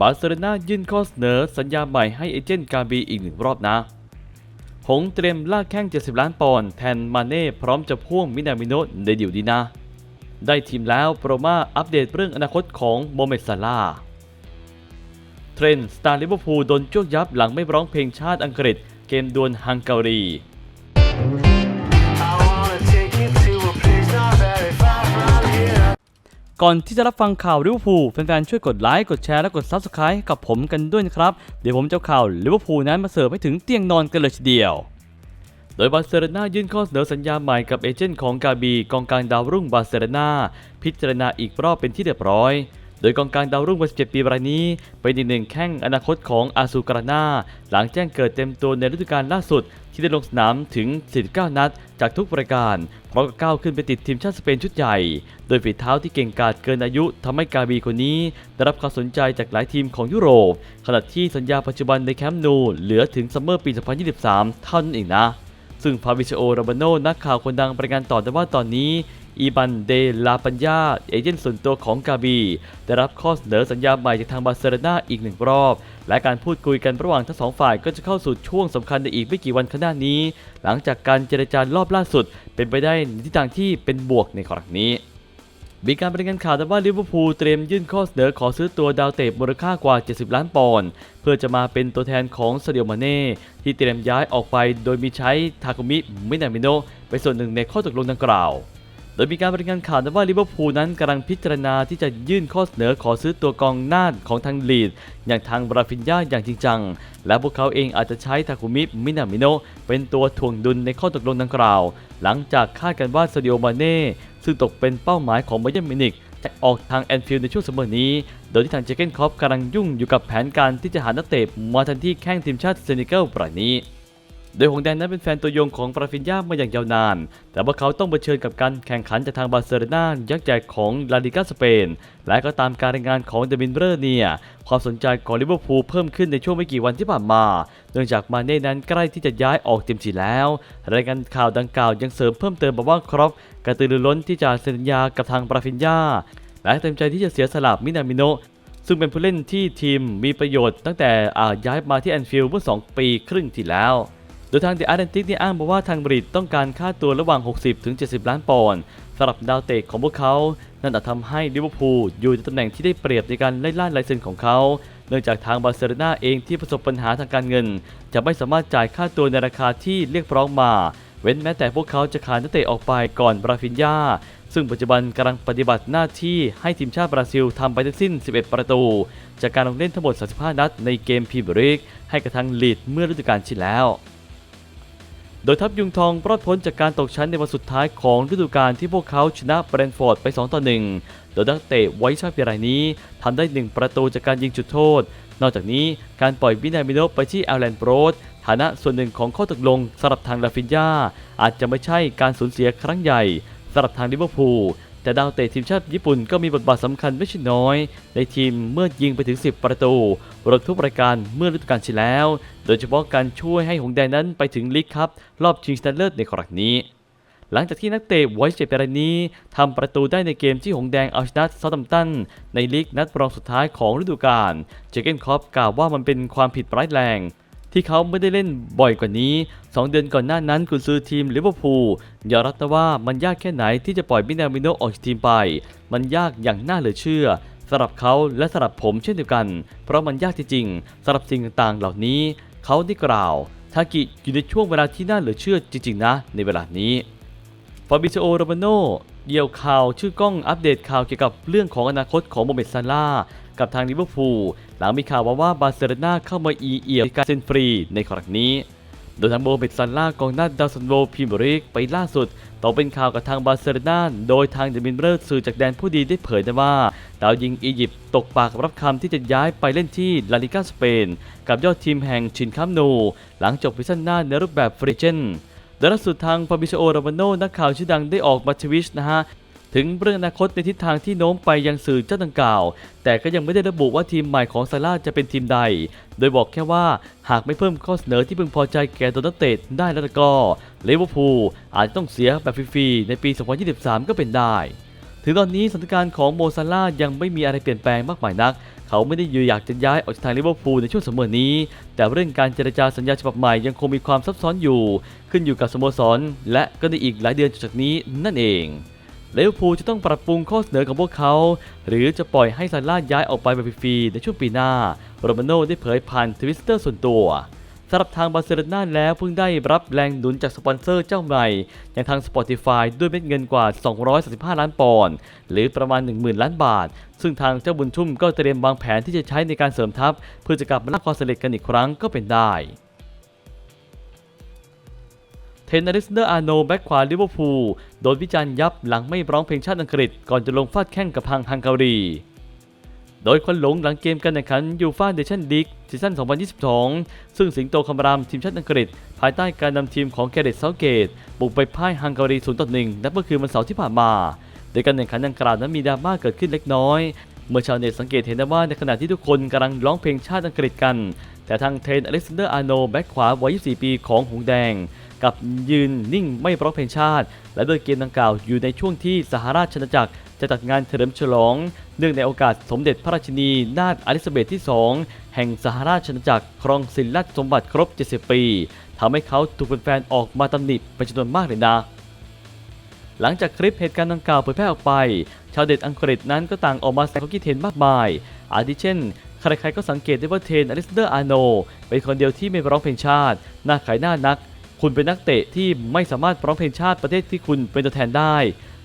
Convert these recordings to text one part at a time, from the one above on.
บาร์เซโลนายื่นข้อเสนอสัญญาใหม่ให้เอเจนต์กาบีอีกหนึ่งรอบนะ หงเตรียมลากแข้ง 70 ล้านปอนด์แทนมาเน่พร้อมจะพ่วงมินามิโนในเดิวดีนะ ได้ทีมแล้วโปรมาอัปเดตเรื่องอนาคตของโมเมดซาลาเทรนสตาร์ลิเวอร์พูลโดนจ้วกยับหลังไม่ร้องเพลงชาติอังกฤษเกมดวลฮังการี ก่อนที่จะรับฟังข่าวลิเวอร์พูลแฟนๆช่วยกดไลค์กดแชร์และกด Subscribe กับผมกันด้วยนะครับ เดี๋ยวผมจะข่าวลิเวอร์พูลนั้นมาเสิร์ฟให้ถึงเตียงนอนกันเลยทีเดียวโดยบาร์เซโลนายื่นข้อเสนอสัญญาใหม่กับเอเจนต์ของกาบีกองกลางดาวรุ่งบาร์เซโลนาพิจารณาอีกรอบเป็นที่เรียบร้อย โดยกองกลางดาวรุ่งวัย17 ปีรายนี้ เป็นอีกหนึ่งแข้งอนาคตของอาซูการานาหลังแจ้งเกิดเต็มตัวในฤดูกาลล่าสุด ที่ได้ลงสนามถึง 49 นัด จากทุกรายการพร้อมกับก้าวขึ้นไปติดทีมชาติสเปนชุดใหญ่ โดยฝีเท้าที่เก่งกาจเกินอายุทำให้กาบีคนนี้ ได้รับความสนใจจากหลายทีมของยุโรป ขณะที่สัญญาปัจจุบันในแคมป์นูเหลือถึงซัมเมอร์ปี 2023 เท่านั้นเองนะ ซึ่งฟาบิโชโอราบโนนักข่าวคนดังรายงานต่อได้ว่าตอนนี้อีบันเดลาปัญญาเอเจนต์ส่วนตัวของกาบี ได้รับข้อเสนอสัญญาใหม่จากทางบาร์เซโลนาอีกหนึ่งรอบ และการพูดคุยกันระหว่างทั้งสองฝ่ายก็จะเข้าสู่ช่วงสำคัญในอีกไม่กี่วันข้างหน้านี้ หลังจากการเจรจารอบล่าสุดเป็นไปได้ในทิศทางที่เป็นบวกในครั้งนี้ มีการรายงานข่าวแต่ว่าลิเวอร์พูลเตรียมยื่นข้อเสนอขอซื้อตัวดาวเตะมูลค่ากว่า 70 ล้านปอนด์เพื่อจะมาเป็นตัวแทนของซาดิโมาเน่ที่เตรียมย้ายออกไปโดยมีใช้ทาคุมิมินามิโนะเป็นส่วนหนึ่งในข้อตกลงดังกล่าว โดยมีการรายงานข่าวนะว่าลิเวอร์พูลนั้นกำลังพิจารณาที่จะยื่นข้อเสนอขอซื้อตัวกองหน้าของทางลีด อย่างทางบราฟินยาอย่างจริงจัง และพวกเขาเองอาจจะใช้ทาคุมิมินามิโนะเป็นตัวถ่วงดุลในข้อตกลงดังกล่าว หลังจากคาดกันว่าซาดิโมาเน่ ซึ่งตกเป็นเป้าหมายของไบเยร์นมินิกจะออกทางแอนฟิลด์ในช่วงซัมเมอร์นี้ โดยที่ทางเจเกนคอปกำลังยุ่งอยู่กับแผนการที่จะหานักเตะมาทันที่แข้งทีมชาติเซนิเกิลปรายนี้ โดยหงแดงนั้นเป็นแฟนตัวยงของปราฟินยามาอย่างยาวนาน แต่ว่าเขาต้องเผชิญกับการแข่งขันจากทางบาร์เซโลนายักษ์ใหญ่ของลาลิกาสเปน และก็ตามการรายงานของเดมินเบอร์เนีย ความสนใจของลิเวอร์พูลเพิ่มขึ้นในช่วงไม่กี่วันที่ผ่านมา เนื่องจากมาเน่นั้นใกล้ที่จะย้ายออกเต็มทีแล้ว รายงานข่าวดังกล่าวยังเสริมเพิ่มเติมบอกว่าครอปกระตือรือร้นที่จะเซ็นสัญญากับทางปราฟินยาและเต็มใจที่จะเสียสละมินามิโนซึ่งเป็นผู้เล่นที่ทีมมีประโยชน์ตั้งแต่อาย้ายมาที่แอนฟิลด์เมื่อ 2 ปีครึ่งที่แล้ว โดยทางเดอะอาร์เรนติกได้อ้างบอกว่าทางบริตต้องการค่าตัวระหว่าง 60ถึง70 ล้านปอนด์สำหรับดาวเตะของพวกเขา นั่นอาจทำให้ลิเวอร์พูลอยู่ในตำแหน่งที่ได้เปรียบในการไล่ล่าลายเซ็นของเขา เนื่องจากทางบาร์เซโลนาเองที่ประสบปัญหาทางการเงิน จะไม่สามารถจ่ายค่าตัวในราคาที่เรียกร้องมา เว้นแม้แต่พวกเขาจะขายนักเตะออกไปก่อนบราฟินยาซึ่งปัจจุบันกำลังปฏิบัติหน้าที่ให้ทีมชาติบราซิลทำไปทั้งสิ้น 11 ประตู จากการลงเล่นทั้งหมด 35 นัดในเกมพรีเมียร์ลีกให้กับทางลีดเมื่อฤดูกาลที่แล้ว โดยทัพยุงทองรอดพ้นจากการตกชั้นในวันสุดท้ายของฤดูกาลที่พวกเขาชนะเบรนฟอร์ดไป 2 ต่อ 1 โดยนักเตะไว้ชาติรายนี้ทำได้ 1 ประตูจากการยิงจุดโทษ นอกจากนี้การปล่อยวินามิโนไปที่แอลแลนโบรดฐานะส่วนหนึ่งของข้อตกลงสำหรับทางลาฟินยาอาจจะไม่ใช่การสูญเสียครั้งใหญ่สำหรับทางลิเวอร์พูล แต่ดาวเตะทีมชาติญี่ปุ่นก็มีบทบาทสำคัญไม่ใช่น้อย ในทีมเมื่อยิงไปถึง 10 ประตูรวมทุกรายการเมื่อฤดูกาลที่แล้ว โดยเฉพาะการช่วยให้หงแดงนั้นไปถึงลีกคัพรอบชิงชนะเลิศในครั้งนี้หลังจากที่นักเตะไวเจ็บไปรานี้ทำประตูได้ในเกมที่หงแดงเอาชนะเซาท์แฮมตัน ในลีกนัดรองสุดท้ายของฤดูกาล เจเกนคอปกล่าวว่ามันเป็นความผิดร้ายแรง ที่เขาไม่ได้เล่นบ่อยกว่านี้ 2 เดือนก่อนหน้านั้นกุนซือทีมลิเวอร์พูลยอมรับนะว่ามันยากแค่ไหนที่จะปล่อยมินามิโนออกจากทีมไป มันยากอย่างน่าเหลือเชื่อสำหรับเขาและสำหรับผมเช่นเดียวกัน เพราะมันยากจริงๆสำหรับสิ่งต่างๆ เหล่านี้ เขาได้กล่าวทากิอยู่ในช่วงเวลาที่น่าเหลือเชื่อจริงๆนะ ในเวลานี้ฟาบิโอโรมาโนเดี่ยวข่าวชื่อกล้องอัปเดตข่าวเกี่ยวกับเรื่องของอนาคตของโมเมดซาลา กับทางลิเวอร์พูลหลังมีข่าวว่าว่าบาร์เซโลนาเข้ามาอีเอียการเซ็นฟรีในครั้งนี้ โดยทางโมเมดซาลากองหน้าดาวซันโวพรีเมียร์ลีกไปล่าสุดต่อเป็นข่าวกับทางบาร์เซโลนาโดยทางเดมินเบอร์สื่อจากแดนผู้ดีได้เผยนะว่าดาวยิงอียิปต์ตกปากรับคำที่จะย้ายไปเล่นที่ลาลิกาสเปน กับยอดทีมแห่งชินคัมนูหลังจบซีซั่นหน้าในรูปแบบฟรีเจนโดยล่าสุดทางฟาบิโชโอรามานโนนักข่าวชื่อดังได้ออกมาทวิชนะฮะ ถึงเรื่องอนาคตในทิศทางที่โน้มไปยังสื่อเจ้าดังกล่าว แต่ก็ยังไม่ได้ระบุว่าทีมใหม่ของซาร่าจะเป็นทีมใด โดยบอกแค่ว่าหากไม่เพิ่มข้อเสนอที่พึงพอใจแก่ตัวนักเตะได้แล้วก็ลิเวอร์พูลอาจจะต้องเสียแบบฟรีๆในปี 2023 ก็เป็นได้ถึงตอนนี้สถานการณ์ของโมซาลายังไม่มีอะไรเปลี่ยนแปลงมากมายนัก เขาไม่ได้อยู่อยากจะย้ายออกจากทางลิเวอร์พูลในช่วงสมอนี้ แต่เรื่องการเจรจาสัญญาฉบับใหม่ยังคงมีความซับซ้อนอยู่ ขึ้นอยู่กับสโมสร และก็ในอีกหลายเดือนจากนี้นั่นเอง ลิเวอร์พูลจะต้องปรับปรุงข้อเสนอของพวกเขา หรือจะปล่อยให้ซาร่าย้ายออกไปแบบฟรีในช่วงปีหน้า โรมาโน่ได้เผยผ่านทวิตเตอร์ส่วนตัวสำหรับทางบาร์เซโลนาแล้วเพิ่งได้รับแรงหนุนจากสปอนเซอร์เจ้าใหม่ อย่างทาง Spotify ด้วยเม็ดเงินกว่า 235 ล้านปอนด์หรือประมาณ 10,000 ล้านบาท ซึ่งทางเจ้าบุญชุ่มก็เตรียมวางแผนที่จะใช้ในการเสริมทัพ เพื่อจะกลับมาล่าความสำเร็จกันอีกครั้งก็เป็นได้ ทนนิสเดอร์อาโนแบ็กขวาลิเวอร์พูลโดนวิจารณ์ยับหลังไม่ร้องเพลงชาติอังกฤษก่อนจะลงฟาดแข้งกับทางฮังการี โดยควันหลงหลังเกมการแข่งขันยูฟ่าเนชั่นลีกซีซั่น 2022 ซึ่งสิงโตคำรามทีมชาติอังกฤษ ภายใต้การนำทีมของแกเรตเซาเกต บุกไปพ่ายฮังการี 0 ต่อ1นับเมื่อคืนวันเสาร์ที่ผ่านมา โดยการแข่งขันดังกล่าวนั้นมีดราม่าเกิดขึ้นเล็กน้อย เมื่อชาวเน็ตสังเกตเห็นได้ว่าในขณะที่ทุกคนกำลังร้องเพลงชาติอังกฤษกัน แต่ทางเทรนอเล็กซานเดอร์อาร์โนแบ็กขวาวัย 24 ปีของหงแดง กับยืนนิ่งไม่ร้องเพลงชาติ และโดยเกมดังกล่าวอยู่ในช่วงที่สหราชอาณาจักรจะจัดงานเฉลิมฉลอง เนื่องในโอกาสสมเด็จพระราชินีนาถอลิซาเบธที่ 2 แห่งสหราชอาณาจักรครองสินราชสมบัติครบ 70 ปีทำให้เขาถูกแฟนๆออกมาตำหนิเป็นจำนวนมากเลยนะหลังจากคลิปเหตุการณ์ดังกล่าวเผยแพร่ออกไป ชาวเน็ตอังกฤษนั้นก็ต่างออกมาแสดงความคิดเห็นมากมาย อาทิเช่น ใครๆก็สังเกตได้ว่าเทนอลิสเดอร์อาโนเป็นคนเดียวที่ไม่ร้องเพลงชาติ หน้าขายหน้านัก คุณเป็นนักเตะที่ไม่สามารถร้องเพลงชาติประเทศที่คุณเป็นตัวแทนได้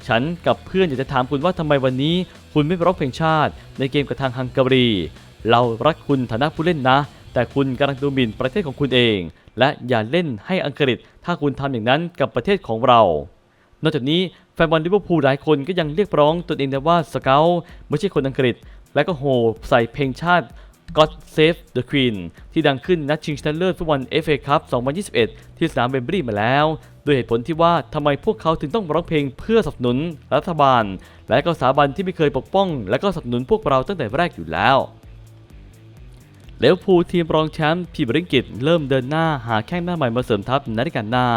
ฉันกับเพื่อนอยากจะถามคุณว่าทำไมวันนี้ คุณไม่ร้องเพลงชาติ ในเกมกับทางฮังการี เรารักคุณฐานะผู้เล่นนะ แต่คุณกำลังดูหมิ่นประเทศของคุณเอง และอย่าเล่นให้อังกฤษ ถ้าคุณทำอย่างนั้นกับประเทศของเรา นอกจากนี้แฟนบอลลิเวอร์พูลหลายคนก็ยังเรียกร้องตนเองนะว่าสเกลไม่ใช่คนอังกฤษ และก็โหใส่เพลงชาติ God Save the Queen ที่ดังขึ้นนัดชิงชนะเลิศฟุตบอล FA Cup 2021 ที่สนามเบมบรีมาแล้ว โดยเหตุผลที่ว่าทำไมพวกเขาถึงต้องร้องเพลงเพื่อสนับสนุนรัฐบาล และก็สถาบันที่ไม่เคยปกป้อง และก็สนับสนุนพวกเราตั้งแต่แรกอยู่แล้วเลวพูทีมรองแชมป์พีบริงกิตเริ่มเดินหน้าหาแข้งหน้าใหม่มาเสริมทัพในฤดูกาลหน้า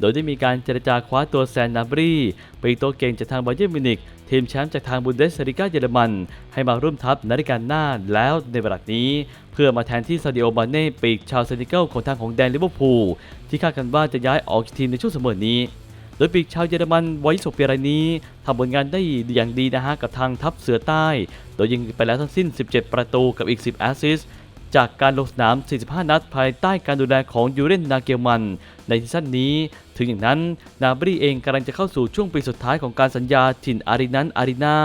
โดยได้มีการเจรจาคว้าตัวแซนนาบรีไปนตัวเก่งจากทางบาเยิร์นมิวนิกทีมแชมป์จากทางบุนเดสลิก้าเยอรมัน ให้มาร่วมทัพในฤดูกาลหน้าแล้วในเวลานี้ เพื่อมาแทนที่ซาดิโอบาเน่ปีกชาวเซนิเกิลของทางของแดนลิเวอร์พูลที่คาดกันว่าจะย้ายออกทีมในช่วงเสมอนี้โดยปีกชาวเยอรมันไวัย26ปีรายนี้ทำผลงานได้อย่างดีนะฮะกับทางทัพเสือใต้ โดยยิงไปแล้วทั้งสิ้น 17 ประตูกับอีก 10 แอสซิสจากการลงสนาม 45 นัดภายใต้การดูแลของยูเรนนาเกลมัน ในซีซั่นนี้ ถึงอย่างนั้นนาบรีเองกำลังจะเข้าสู่ช่วงปีสุดท้ายของการสัญญาถิ่นอารีนันอารีนา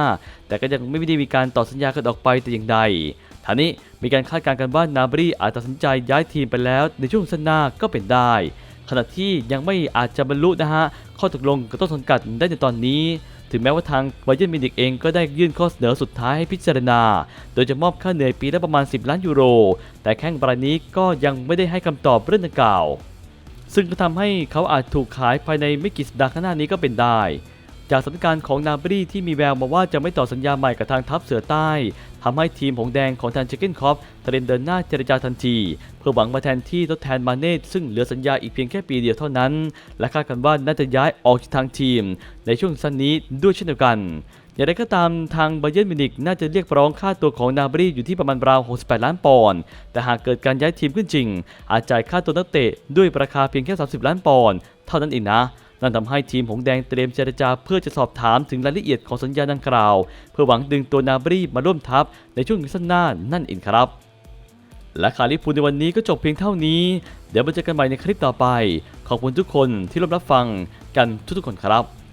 แต่ก็ยังไม่ได้มีการต่อสัญญากันออกไปแต่อย่างใดท่านี้มีการคาดการณ์กันว่านาบรีอาจตัดสินใจย้ายทีมไปแล้วในช่วงสั้นหน้าก็เป็นได้ ขณะที่ยังไม่อาจจะบรรลุนะฮะข้อตกลงกับต้นสังกัดได้ในตอนนี้ ถึงแม้ว่าทางไบเยร์นมินิกเองก็ได้ยื่นข้อเสนอสุดท้ายให้พิจารณา โดยจะมอบค่าเหนื่อยปีละประมาณ 10 ล้านยูโร แต่แข้งรายนี้ก็ยังไม่ได้ให้คำตอบเรื่องดังกล่าว ซึ่งก็ทำให้เขาอาจถูกขายภายในไม่กี่สัปดาห์ข้างหน้านี้ก็เป็นได้ จากสถานการณ์ของนาบรีที่มีแววมาว่าจะไม่ต่อสัญญาใหม่กับทางทัพเสือใต้ทำให้ทีมหงแดงของทางเชคเกนคอปเตรียมเดินหน้าเจรจาทันที เพื่อหวังมาแทนที่ทดแทนมาเน่ซึ่งเหลือสัญญาอีกเพียงแค่ปีเดียวเท่านั้น และคาดกันว่าน่าจะย้ายออกจากทางทีม ในช่วงสั้นนี้ด้วยเช่นเดียวกัน อย่างไรก็ตามทางไบเยร์นมินิกน่าจะเรียกร้องค่าตัวของนาบรีอยู่ที่ประมาณราว 68 ล้านปอนด์ แต่หากเกิดการย้ายทีมขึ้นจริง อาจจ่ายค่าตัวนักเตะด้วยราคาเพียงแค่ 30 ล้านปอนด์เท่านั้นเองนะนั่นทำให้ทีมหงแดงเตรียมเจรจาเพื่อจะสอบถามถึงรายละเอียดของสัญญาดังกล่าว เพื่อหวังดึงตัวนาบรีมาร่วมทัพในช่วงสั้นหน้านั่นเองครับและข่าวลิปูในวันนี้ก็จบเพียงเท่านี้ เดี๋ยวมาเจอกันใหม่ในคลิปต่อไป ขอบคุณทุกคนที่ร่วมรับฟังกันทุกๆคนครับ